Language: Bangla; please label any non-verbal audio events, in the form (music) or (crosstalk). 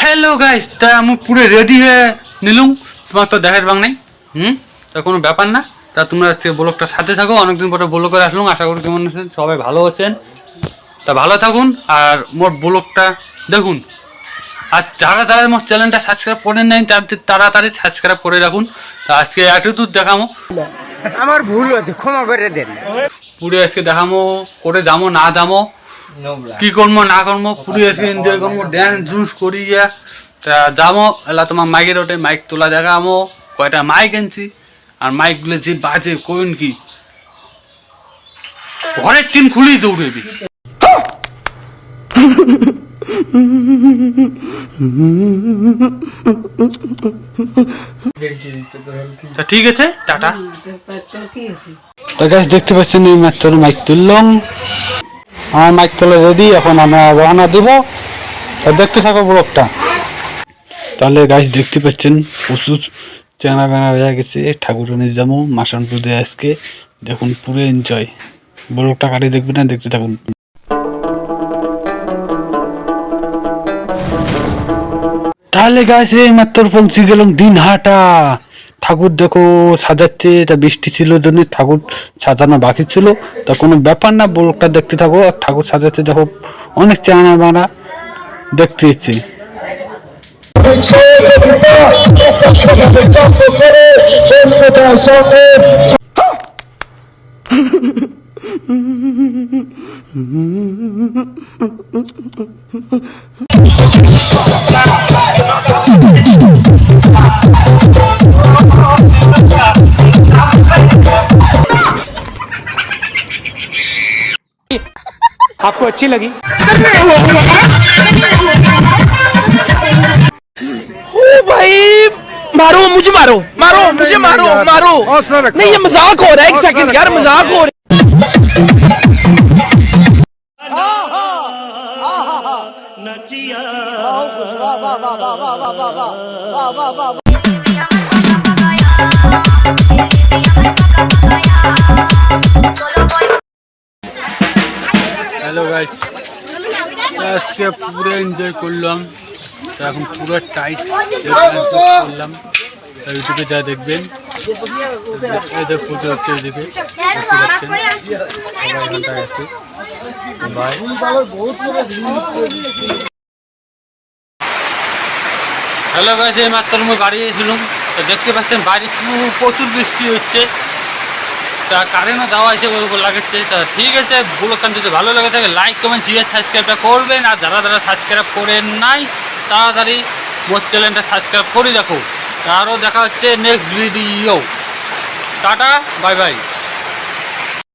হ্যালো গাইস তা আমি পুরো রেডি হয়ে নিলুম। তোমার তো দেখার বাং নাই। হুম? তা কোনো ব্যাপার না। তা তোমরা আজকে ব্লগটার সাথে থাকো। অনেকদিন পরে ব্লগ করে আসলাম। আশা করি কেমন আছেন? সবাই ভালো আছেন। তা ভালো থাকুন। আর মোর ব্লগটা দেখুন। আর যারা যারা মোর চ্যানেলটা সাবস্ক্রাইব করেন নাই তাড়াতাড়ি সাবস্ক্রাইব করে রাখুন। তা আজকে এতটুকু দেখামো। আমার ভুল হয়েছে ক্ষমা করে দেন। পুরো আজকে দেখামো করে দামো না যাব কি করব না করব পুরো আজকে এনজয় করব ড্যান্স জুস করি গিয়া। তা যাব এলা তোমার মাইকের ওঠে মাইক তোলা দেখামো কয়টা মাইক আনছি আর মাইকগুলো যে বাজে কোন কি? ঘরের টিম খুলেই দৌড়েবি। তা ঠিক আছে টাটা। দেখতে পাচ্ছেন এই মাত্র মাইক তুললাম। আমার মাইক তোলা রেডি এখন আমরা রওনা দিব। দেখতে থাকো ব্লগটা। তাহলে গাছ দেখতে পাচ্ছেন, প্রচুর চেনা বেনা হয়ে গেছে। ঠাকুরানি যাব মাসানপুরে আজকে। দেখুন, পুরো এনজয় ব্লগটা কাটি দেখবেন না দেখতে থাকুন। তাহলে গাছ এই মাত্র পৌঁছে গেলাম দিনহাটা। ঠাকুর দেখো সাজাচ্ছে তা বৃষ্টি ছিল জন্য ঠাকুর সাজানো বাকি ছিল। তা কোনো ব্যাপার না ব্লগটা দেখতে থাকো, আর ঠাকুর সাজাচ্ছে, দেখো অনেক চানা বানা দেখতে ইচ্ছে (laughs) आपको अच्छी लगी ओ भाई मारो मुझे मारो मारो मुझे मारो मारो नहीं ये मज़ाक हो रहा है एक सेकंड यार मज़ाक हो रहा है আজকে পুরো এনজয় করলাম। এখন পুরো টাইট করলাম। ইউটিউবে যা দেখবেন। হ্যালো গাইস এই মাত্র আমি বাড়ি এসেছিলাম দেখতে পাচ্ছেন বাইরে প্রচুর বৃষ্টি হচ্ছে। তা কারেন্টও যাওয়া আছে উপর লাগাচ্ছে তা ঠিক আছে ব্লগখান যদি ভালো লাগে থাকে লাইক কমেন্ট শেয়ার সাবস্ক্রাইবটা করবেন। আর যারা যারা সাবস্ক্রাইব করেন নাই, তাড়াতাড়ি মোট চ্যানেলটা সাবস্ক্রাইব করে দেখো। আরও দেখা হচ্ছে next video ta ta bye bye